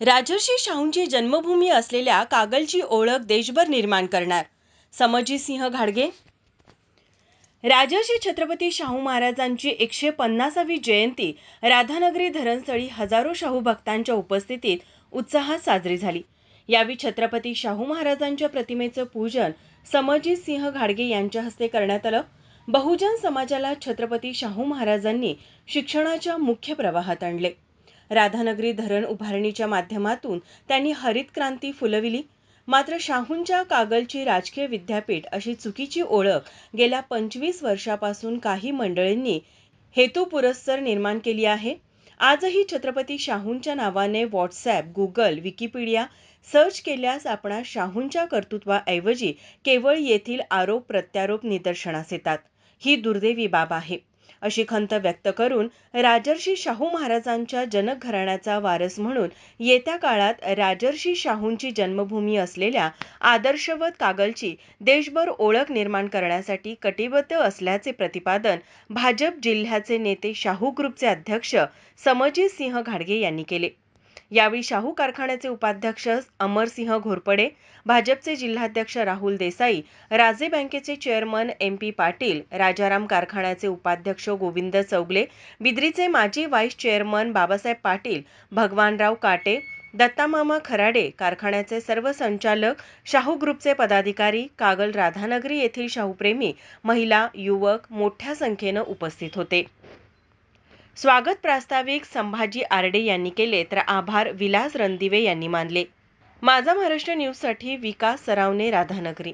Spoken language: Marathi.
राजर्षी शाहूंची जन्मभूमी असलेल्या कागलची ओळख देशभर निर्माण करणार. समजी सिंह घाडगे. राजर्षी छत्रपती शाहू महाराजांची एकशे पन्नासावी जयंती राधानगरी धरणस्थळी हजारो शाहू भक्तांच्या उपस्थितीत उत्साहात साजरी झाली. यावेळी छत्रपती शाहू महाराजांच्या प्रतिमेचं पूजन समजितसिंह घाडगे यांच्या हस्ते करण्यात आलं. बहुजन समाजाला छत्रपती शाहू महाराजांनी शिक्षणाच्या मुख्य प्रवाहात आणले. राधानगरी धरण उभारणीच्या माध्यमातून त्यांनी हरित क्रांती फुलविली. मात्र शाहूंच्या कागलची राजकीय विद्यापीठ अशी चुकीची ओळख गेल्या पंचवीस वर्षापासून काही मंडळींनी हेतुपुरस्सर निर्माण केली आहे. आजही छत्रपती शाहूंच्या नावाने व्हॉट्सॲप गुगल विकिपीडिया सर्च केल्यास आपणास शाहूंच्या कर्तृत्वाऐवजी केवळ येथील आरोप प्रत्यारोप निदर्शनास येतात. ही दुर्दैवी बाब आहे. अशी खंत व्यक्त करून राजर्षी शाहू महाराजांच्या जनक घराण्याचा वारस म्हणून येत्या काळात राजर्षी शाहूंची जन्मभूमी असलेल्या आदर्शवत कागलची देशभर ओळख निर्माण करण्यासाठी कटिबद्ध असल्याचे प्रतिपादन भाजप जिल्ह्याचे नेते शाहू ग्रुपचे अध्यक्ष समजित सिंह घाडगे यांनी केले. यावेळी शाहू कारखान्याचे उपाध्यक्ष अमरसिंह घोरपडे भाजपचे जिल्हाध्यक्ष राहुल देसाई राजे बँकेचे chairman M P Patil Rajaram कारखान्याचे उपाध्यक्ष गोविंद चौगले बिद्रीचे माजी व्हाईस चेअरमन बाबासाहेब पाटील भगवानराव काटे दत्तामामा खराडे कारखान्याचे सर्व संचालक शाहू ग्रुपचे पदाधिकारी कागल राधानगरी येथील शाहूप्रेमी महिला युवक मोठ्या संख्येनं उपस्थित होते. स्वागत प्रास्ताविक संभाजी आरडे यांनी केले तर आभार विलास रणदिवे यांनी मानले. माझा महाराष्ट्र न्यूजसाठी विकास सरावणे राधानगरी.